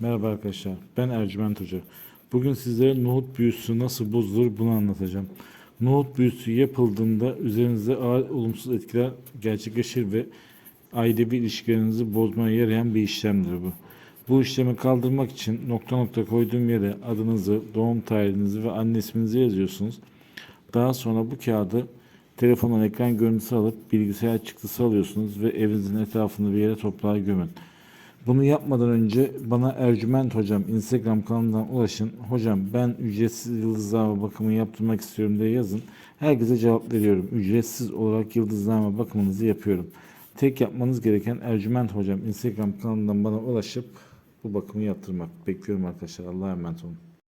Merhaba arkadaşlar, ben Ercüment Hoca. Bugün sizlere nohut büyüsü nasıl bozulur bunu anlatacağım. Nohut büyüsü yapıldığında üzerinizde ağır olumsuz etkiler gerçekleşir ve ailevi ilişkilerinizi bozmaya yarayan bir işlemdir bu. Bu işlemi kaldırmak için nokta nokta koyduğum yere adınızı, doğum tarihinizi ve anne isminizi yazıyorsunuz. Daha sonra bu kağıdı telefonun ekran görüntüsü alıp bilgisayar çıktısı alıyorsunuz ve evinizin etrafında bir yere toprağa gömün. Bunu yapmadan önce bana Ercüment Hocam Instagram kanalından ulaşın. Hocam ben ücretsiz yıldızlama bakımı yaptırmak istiyorum diye yazın. Herkese cevap veriyorum. Ücretsiz olarak yıldızlama bakımınızı yapıyorum. Tek yapmanız gereken Ercüment Hocam Instagram kanalından bana ulaşıp bu bakımı yaptırmak. Bekliyorum arkadaşlar. Allah'a emanet olun.